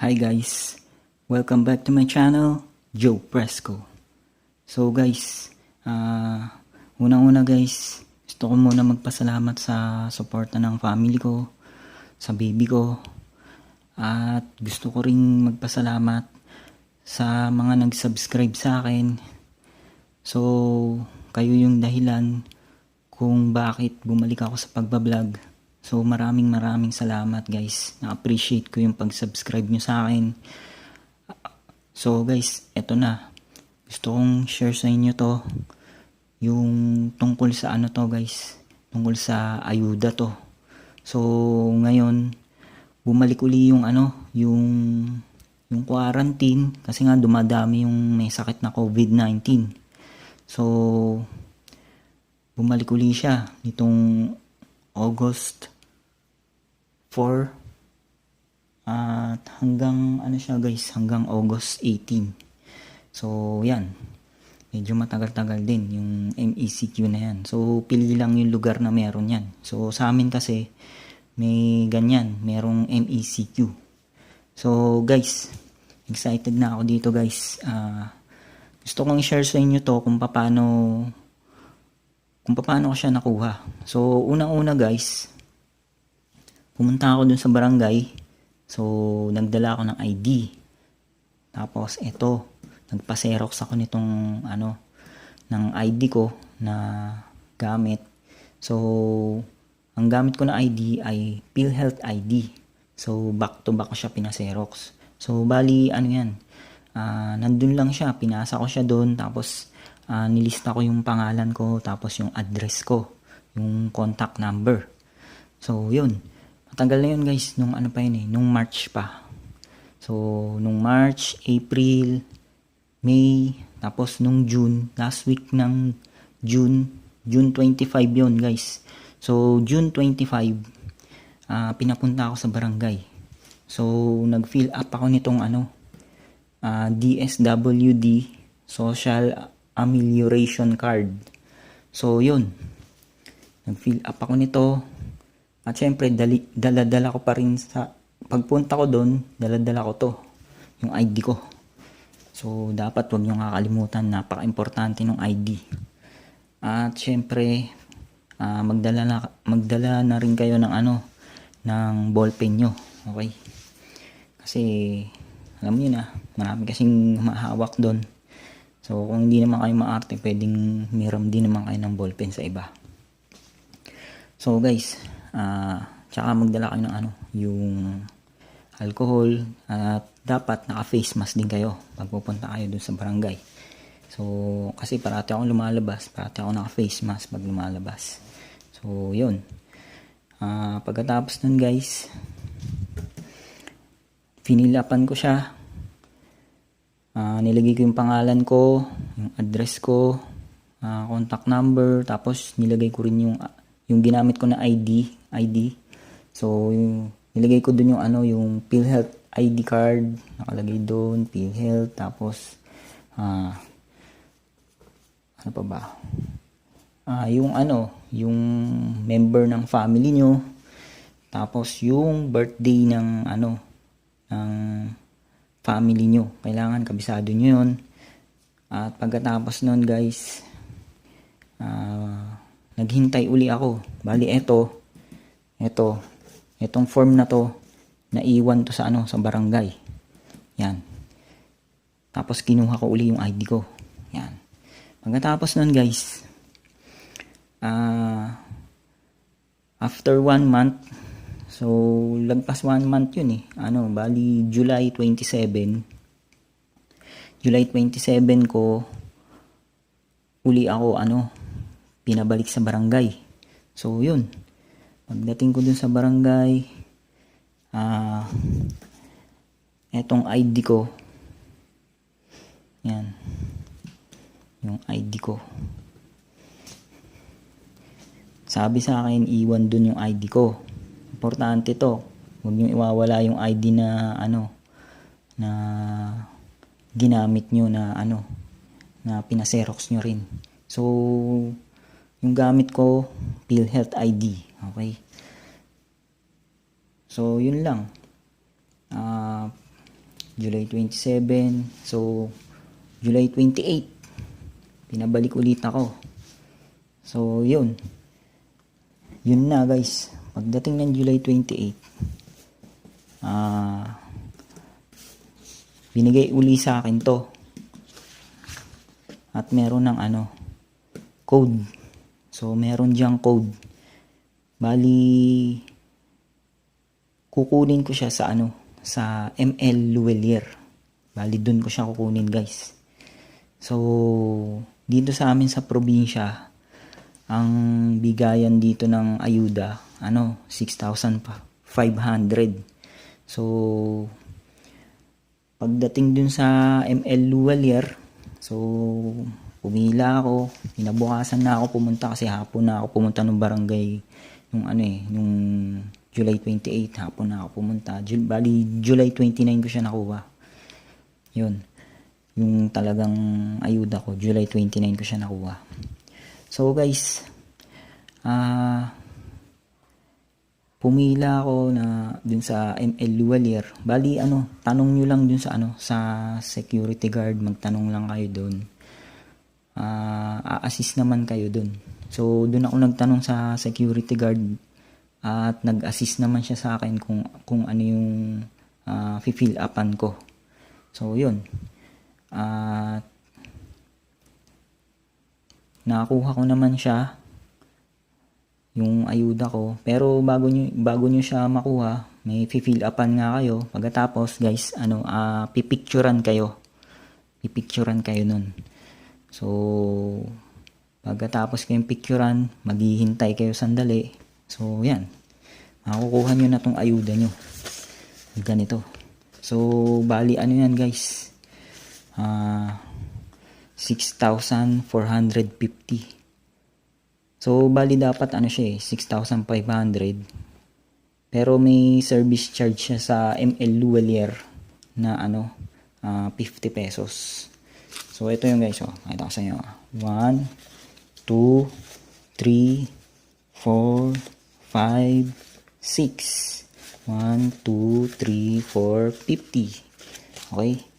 Hi guys, welcome back to my channel, Joe Fresco. So guys, ah unang-una guys, gusto ko muna magpasalamat sa suporta ng family ko, sa baby ko, at gusto ko ring magpasalamat sa mga nag-subscribe sa akin. So, kayo yung dahilan kung bakit bumalik ako sa pagbablog. So, maraming maraming salamat guys. Na-appreciate ko yung pag-subscribe nyo sa akin. So guys, eto na. Gusto kong share sa inyo to. Yung tungkol sa ano to guys. Tungkol sa ayuda to. So ngayon, bumalik uli yung ano, yung yung quarantine kasi nga dumadami yung may sakit na COVID-19. So bumalik uli siya nitong August 4 at hanggang ano siya guys, hanggang August 18. So yan. Medyo matagal-tagal din yung MECQ na yan. So pili lang yung lugar na meron yan. So sa amin kasi may ganyan, merong MECQ. So guys, excited na ako dito guys. Ah gusto kong i-share sa inyo to kung paano kung paano ko siya nakuha. So unang-una guys, pumunta ako dun sa barangay. So, nagdala ako ng ID. Tapos, eto, nagpa-xerox ako nitong, ano, ng ID ko na gamit. So, ang gamit ko na ID ay PhilHealth ID. So, back to back ko siya pinaserox. So, bali, ano yan, ah nandun lang siya, pinasa ko siya doon, tapos, ah, nilista ko yung pangalan ko, tapos yung address ko, yung contact number. So, yun. Matagal na yun guys, nung ano pa yun eh, nung March pa. So, nung March, April, May, tapos nung June, last week ng June, June 25 yun guys. So, June 25, ah pinapunta ako sa barangay. So, nag-fill up ako nitong ano, ah, DSWD, Social Amelioration Card. So, yun. Nag-fill up ako nito. At syempre, dali, dala-dala ko pa rin sa, pagpunta ko doon, dala-dala ko to, yung ID ko. So, dapat wag nyo kakalimutan, napaka-importante ng ID. At syempre, ah, magdala, na, magdala na rin kayo ng ano, ng ballpen nyo. Okay? Kasi, alam niyo na, marami kasing mahawak doon. So, kung hindi naman kayo maarte, pwedeng miram din naman kayo ng ballpen sa iba. So, guys, ah tsaka magdala kayo ng ano, yung alcohol at dapat naka-face mask din kayo pag pupunta kayo dun sa barangay. So, kasi parati akong lumalabas, parati akong naka-face mask pag lumalabas. So, yun. Ah, pagkatapos nun guys, finilapan ko siya. Ah, nilagay ko yung pangalan ko, yung address ko, ah, contact number, tapos nilagay ko rin yung yung ginamit ko na ID, ID. So, yung nilagay ko dun yung ano, yung PhilHealth ID card, nakalagay doon, PhilHealth, tapos ah ano pa ba? Ah, yung ano, yung member ng family nyo, tapos yung birthday ng ano, ng family nyo. Kailangan kabisado nyo yun. At pagkatapos nun guys, ah, naghintay uli ako. Bali, eto, eto, etong form na to, naiwan to sa ano, sa barangay. Yan. Tapos kinuha ko uli yung ID ko. Yan. Pagkatapos nun guys, ah, after one month, so, lagpas one month yun eh. Ano, bali, July 27, July 27 ko, uli ako, ano, pinabalik sa barangay. So, yun. Pagdating ko dun sa barangay, ah, etong ID ko, yan, yung ID ko. Sabi sa akin, iwan dun yung ID ko. Importante to. Huwag nyo iwawala yung ID na, ano, na ginamit nyo na, ano, na pinaserox nyo rin. So, yung gamit ko, PhilHealth ID. Okay? So, yun lang. Ah, July 27. So, July 28. Pinabalik ulit ako. So, yun. Yun na guys. Pagdating ng July 28, ah, binigay uli sa akin to. At meron ng ano, code. So, meron diyang code. Bali, kukunin ko siya sa ano, sa ML Luwelier. Bali, dun ko siya kukunin guys. So, dito sa amin sa probinsya, ang bigayan dito ng ayuda, ano, 6,500. So, pagdating dun sa ML Luwalier, so, pumila ako, pinabukasan na ako pumunta kasi hapon na ako pumunta ng barangay, nung ano eh, nung July 28, hapon na ako pumunta. Jul- bali, July 29 ko siya nakuha. Yun. Yung talagang ayuda ko, July 29 ko siya nakuha. So guys, ah pumila ako na dun sa ML Luwalier. Bali ano, tanong nyo lang dun sa ano, sa security guard, magtanong lang kayo dun. Ah, a-assist naman kayo dun. So dun ako nagtanong sa security guard at nag-assist naman siya sa akin kung kung ano yung ah, fill upan ko. So yun. At nakakuha ko naman siya yung ayuda ko. Pero bago nyo, bago nyo siya makuha, may fill upan nga kayo. Pagkatapos, guys, ano, ah pipicturan kayo. Pipicturan kayo nun. So, pagkatapos kayong picturan, maghihintay kayo sandali. So, yan. Makukuha nyo na tong ayuda nyo. Ganito. So, bali, ano yan, guys? Ah, 6,450. So, bali dapat ano siya eh, 6,500. Pero may service charge siya sa ML Luwalier na ano, ah, 50 pesos. So, ito yung guys, oh. Ito ko sa inyo. 1, 2, 3, 4, 5, 6. 1, 2, 3, 4, 50. Okay?